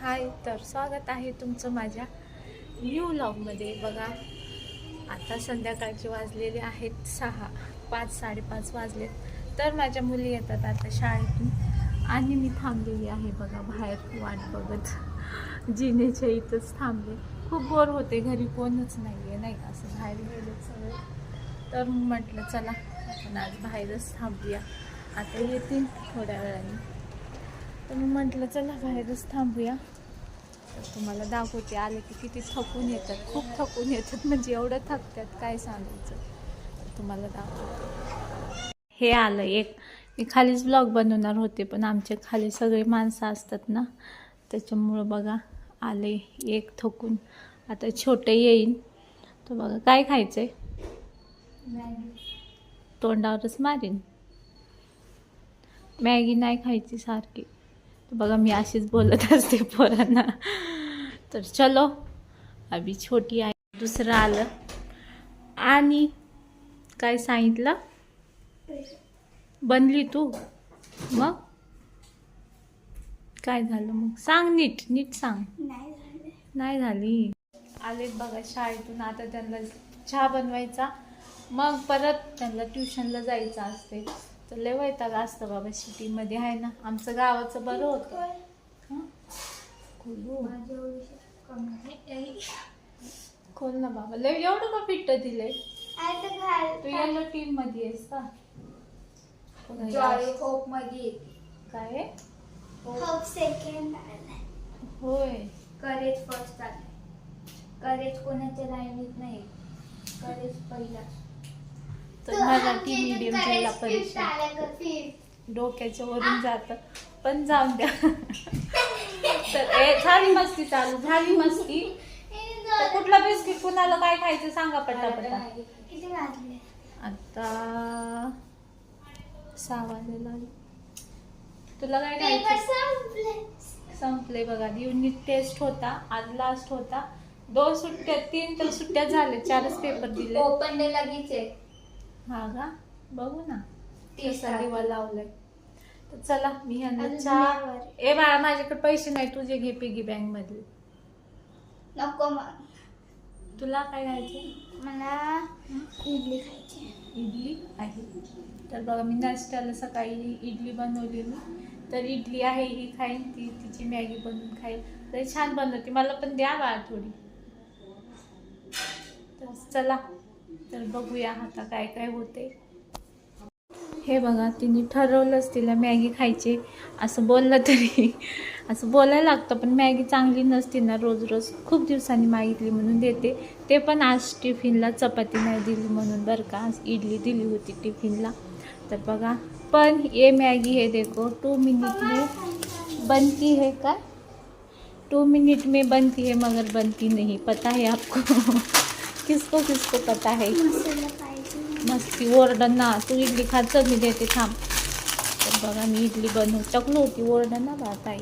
हाय तर स्वागत आहे तुमचं माझ्या न्यू लॉगमध्ये बघा आता संध्याकाळचे वाजलेले आहेत सहा पाच साडेपाच वाजलेत. तर माझ्या मुली येतात आता शाळेतून आणि मी थांबलेली आहे बघा बाहेर वाट बघत. जिनेच्या इथंच थांबले. खूप बोर होते घरी कोणच नाही आहे नाही का? असं बाहेर गेलं सगळं. तर म्हटलं चला आपण आज बाहेरच थांबूया. आता येतील थोड्या वेळाने. तर मी म्हटलं चला बाहेरच थांबूया. तर तुम्हाला दाखवते आले की किती थकून येतात खूप थकून येतात. म्हणजे एवढं थकतात काय सांगायचं? तुम्हाला दाखवते. हे आलं एक. मी खालीच ब्लॉग बनवणार होते पण आमच्या खाली सगळे माणसं असतात ना त्याच्यामुळं बघा आले एक थकून. आता छोटे येईन. तर बघा काय खायचंय? तोंडावरच मारीन. मॅगी नाही खायची सारखी. बघा मी अशीच बोलत असते पोरांना. तर चलो अभी छोटी आहे दुसरं आलं. आणि काय सांगितलं? बनली तू. मग? काय झालं मग? सांग नीट नीट सांग. नाही झाली. आलेत बघा शाळेतून. आता त्यांना चहा बनवायचा. मग परत त्यांना ट्युशनला जायचं असते तर लय वैताग असतं बाबा सिटीमध्ये आहे ना? आमचं गावाचं बरं होतं. हं? खोलू. खोल ना बाबा? लय एवढं का फिट्ट दिलंय? तू येलो टीममध्ये आहेस का? हे होपमध्ये काय? होप. सेकंड होय. करेज फर्स्ट आलाय करेज कोणाच्या लाईनीत नाही. करेज पहिला. तर मराठी मीडियम जिल्हा परीक्षा डोक्याच्या वरून जात. पण जाऊन द्या. तर ए झाली मस्ती चालू झाली मस्ती. तर कुठला बिस्किट कुणाला काय खायचं सांगा पटापटा. आता सहा वाजलेला तुला काय खायचं? संपले संपले बघा. युनिट टेस्ट होता आज लास्ट होता. दोन सुट्ट्या तीन तर सुट्ट्या झाल्या. चारच पेपर दिले. ओपन डे लगेच आहे. हा का? बघू ना. तीस कसा दिवा लावलाय. तर चला मी ह्यांना अजून चहा दिव्यावर. ए बाळा माझ्याकडे पैसे नाही तुझे घे पिगी बँक मधले नको मग तुला काय खायचं? मला इडली खायची इडली आहे. तर बघा मी नाश्त्याला सकाळी इडली बनवलेली तर इडली आहे ही खाईन ती तिची मॅगी बनवून खाईल तर छान बनवते मला पण द्या बाळा थोडी. तर चला. तर बघूया आता काय काय होते हे बघा तिने ठरवलंच तिला मॅगी खायची. असं बोललं तरी. असं बोलायला लागतं पण मॅगी चांगली नसते ना रोज रोज खूप दिवसांनी मागितली म्हणून देते. ते पण आज टिफिनला चपाती नाही दिली म्हणून बरं का आज इडली दिली होती टिफिनला. तर बघा पण ये मॅगी हे देखो टू मिनट में बनती है का? टू मिनिट में बनती है मगर बनती नहीं पता है आपको? किसको किसको पता है? मस्ती ओरडन ना तू इडली खात मी देते थांब. तर बघा मी इडली बनवू चकलो होती ओरडन ना बा ताई.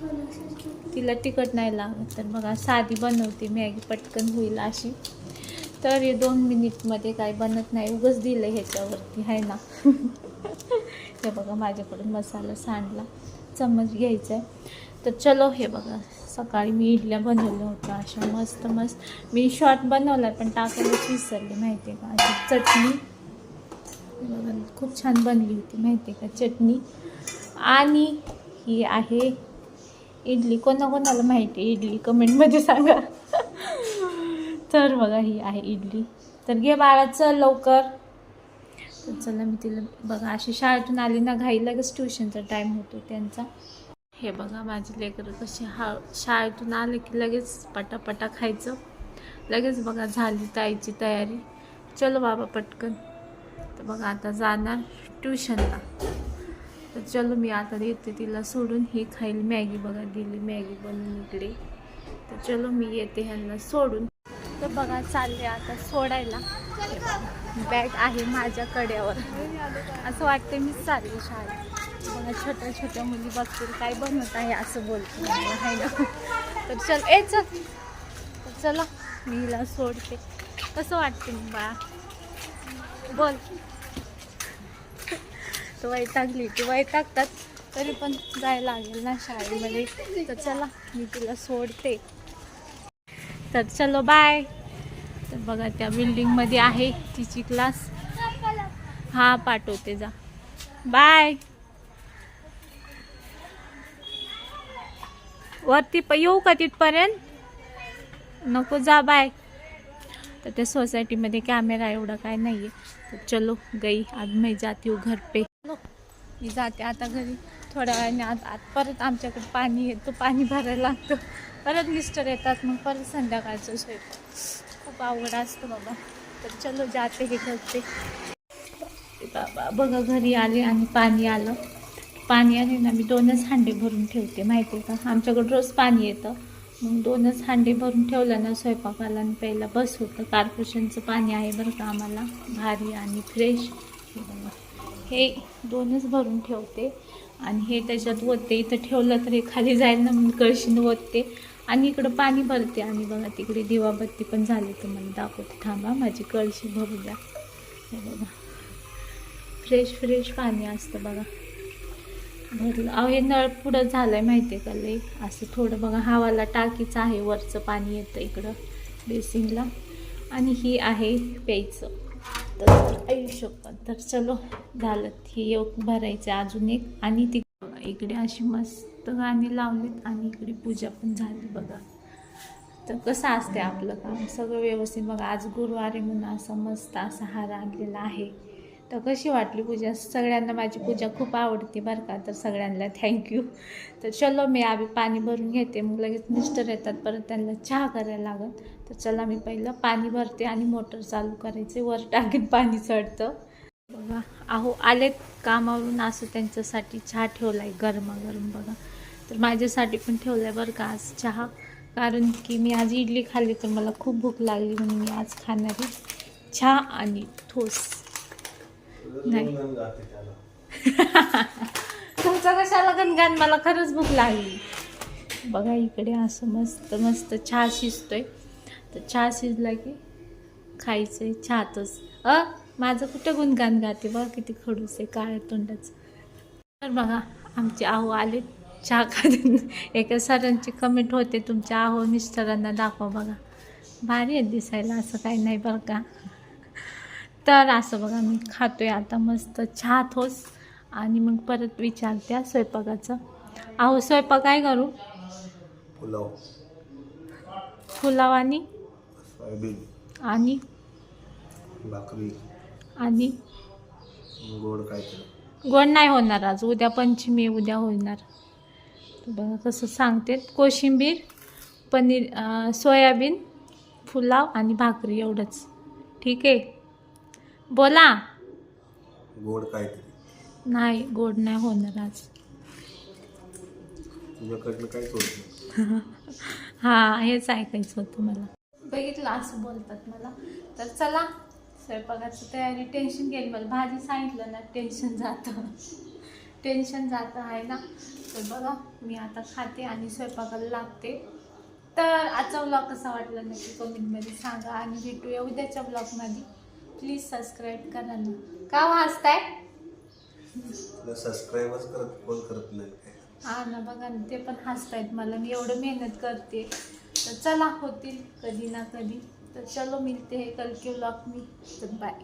थोडंसं तिला तिखट नाही लागत तर बघा साधी बनवते मॅगी पटकन होईल अशी. तर हे दोन मिनिटमध्ये काय बनत नाही उगच दिलं ह्याच्यावरती आहे ना. हे बघा माझ्याकडून मसाला सांडला. चम्मच घ्यायचा आहे तर चलो हे बघा सकाळी मी इडल्या बनवल्या होत्या अशा मस्त मस्त. मी शॉर्ट बनवला पण टाकायलाच विसरले माहिती आहे का? अशी चटणी. बघा खूप छान बनली होती माहिती आहे का? चटणी. आणि ही आहे इडली. कोणाकोणाला माहिती आहे इडली कमेंटमध्ये सांगा. तर बघा ही आहे इडली. तर घे बाळा चल लवकर. तर चला मी तिला बघा अशी शाळेतून आली ना घाई लगेच ट्युशनचा टाईम होतो त्यांचा. हे बघा माझे लेकरं कशी हा शाळेतून आले की लगेच पटापटा खायचं. लगेच बघा झाली ताईची तयारी. चलो बाबा पटकन. तर बघा आता जाणार ट्युशनला. तर चलो मी आता येते तिला सोडून. ही खाईल मॅगी बघा गेली मॅगी बनवून इकडे. तर चलो मी येते ह्यांना सोडून. तर बघा चालले आता सोडायला. बॅग आहे माझ्या कड्यावर असं वाटतं मी चालली शाळेत. बघा छोट्या छोट्या मुली बघतील काय बनवत आहे असं बोलते आहे ना? तर चल ए चल. तर चला मी हिला सोडते. कसं वाटते मग बाळा? बोल. तो वैतागली ती वैतागतात तरी पण जायला लागेल ना शाळेमध्ये. तर चला मी तिला सोडते. तर चलो बाय तर बघा त्या बिल्डिंगमध्ये आहे तिची क्लास हा पाठवते जा. बाय वरती प येऊ का तिथपर्यंत? नको जा बाय तर त्या सोसायटीमध्ये कॅमेरा एवढा काय नाही आहे तर चलो गई. आज मी जाते घर पे. चलो मी जाते आता घरी. थोड्या वेळाने आत आत परत आमच्याकडे पाणी येतो पाणी भरायला लागतं. परत मिस्टर येतात मग परत संध्याकाळचं स्वयंपाक खूप अवघड असतं बाबा. तर चलो जाते हे करते बाबा बघा घरी आले आणि पाणी आलं. पाणी आले ना मी दोनच हांडे भरून ठेवते माहिती आहे का? आमच्याकडे रोज पाणी येतं. मग दोनच हांडे भरून ठेवलं ना स्वयंपाकाला आणि पहिला बस होतं. कार्पोरेशनचं पाणी आहे बरं का आम्हाला भारी आणि फ्रेश हे बघा. हे दोनच भरून ठेवते आणि हे त्याच्यात ओतते. इथं ठेवलं तर हे खाली जाईल ना म्हणून कळशीनं ओतते. आणि इकडं पाणी भरते. आणि बघा तिकडे दिवाबत्ती पण झाली. तुम्हाला दाखवते. थांबा माझी कळशी भरू द्या हे बघा. फ्रेश फ्रेश पाणी असतं बघा. भरलं अहो हे नळ पुढं झालं आहे माहिती आहे का लई? असं थोडं बघा हवाला टाकीचं आहे वरचं पाणी येतं इकडं बेसिनला. आणि ही आहे प्यायचं. तर आयुष्य पण तर चलो झालं. हे एक भरायचं अजून एक. आणि ती बघा इकडे अशी मस्त गाणी लावलीत आणि इकडे पूजा पण झाली बघा. तर कसं असते आपलं काम? सगळं व्यवस्थित. बघा आज गुरुवारी म्हणून असा मस्त असा हार आणलेला आहे. तर कशी वाटली पूजा? सगळ्यांना माझी पूजा खूप आवडते बरं का. तर सगळ्यांना थँक्यू तर चलो मी आम्ही पाणी भरून घेते. मग लगेच मिस्टर येतात. परत त्यांना चहा करायला लागत तर चला मी पहिलं पाणी भरते आणि मोटर चालू करायचे. वर टाकीत पाणी चढतं. बघा अहो आलेत कामावरून असं त्यांच्यासाठी चहा ठेवला आहे गरमागरम बघा. तर माझ्यासाठी पण ठेवलं आहे बरं का आज चहा. कारण की मी आज इडली खाल्ली तर मला खूप भूक लागली म्हणून मी आज खाणारी चहा आणि ठोस. नाही. तुमचं कशाला गणगान मला खरंच भूक लागली. बघा इकडे असं मस्त मस्त चहा शिजतोय. तर चहा शिजला की खायचंय चहातच. अ माझं कुठं गुणगान गाते? बघा किती खडूस आहे काळ्या तोंडाचं. तर बघा आमचे आहो आले चहा खाते एका सरांची कमेंट होते तुमच्या आहो मिस्टरांना दाखवा बघा. भारी आहे दिसायला असं काही नाही बरं का. तर असं बघा मी खातोय आता मस्त चहा थोस. आणि मग परत विचारते स्वयंपाकाचं. अहो स्वयंपाक काय करू? पुलाव. पुलाव आणि? सोयाबीन. आणि? भाकरी. आणि? गोड काहीतरी. गोड नाही होणार आज. उद्या पंचमी आहे, उद्या होणार. तर बघा कसं सांगते. कोशिंबीर पनीर अं, सोयाबीन पुलाव आणि भाकरी एवढंच. ठीक आहे? बोला. गोड काहीतरी. नाही गोड नाही होणार आज. तुझ्याकडनं हां हेच ऐकायचं होतं मला. बघितलं असं बोलतात मला. तर चला स्वयंपाकाची तयारी टेन्शन गेली मला. भाजी सांगितलं ना टेन्शन जातं. टेन्शन जातं आहे ना. तर बघा मी आता खाते आणि स्वयंपाकाला लागते. तर आजचा ब्लॉग कसा वाटला नक्की कमेंटमध्ये सांगा. आणि भेटूया उद्याच्या ब्लॉगमध्ये प्लीज सबस्क्राईब करा ना. का वाचताय सबस्क्राईबच करत कोण करत नाही. हा ना बघा ना ते पण हसतायत मला. मी एवढं मेहनत करते. तर चला होतील कधी ना कधी. तर चलो मिळते हे कल के ब्लॉग मी. तर बाय